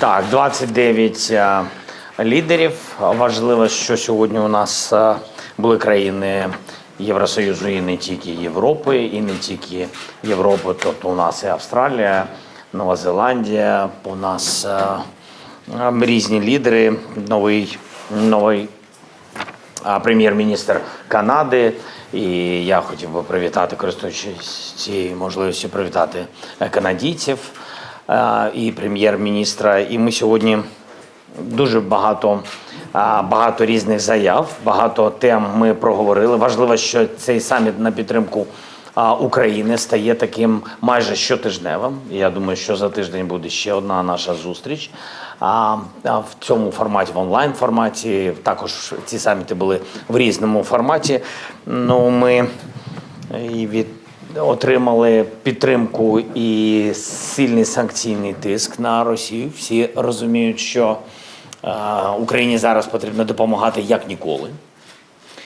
Так, 29 е, лідерів. Важливо, що сьогодні у нас е, були країни Євросоюзу і не тільки Європи, і не тільки Європи. Тобто у нас і Австралія, Нова Зеландія, у нас е, різні лідери, новий, новий прем'єр-міністр Канади. І я хотів би привітати, користуючись цією можливістю, привітати канадійців і прем'єр-міністра. І ми сьогодні дуже багато, багато різних заяв, багато тем ми проговорили. Важливо, що цей саміт на підтримку України стає таким майже щотижневим. Я думаю, що за тиждень буде ще одна наша зустріч. А, в цьому форматі, в онлайн форматі, також ці саміти були в різному форматі. Ну, ми і від отримали підтримку і сильний санкційний тиск на Росію. Всі розуміють, що е, Україні зараз потрібно допомагати як ніколи.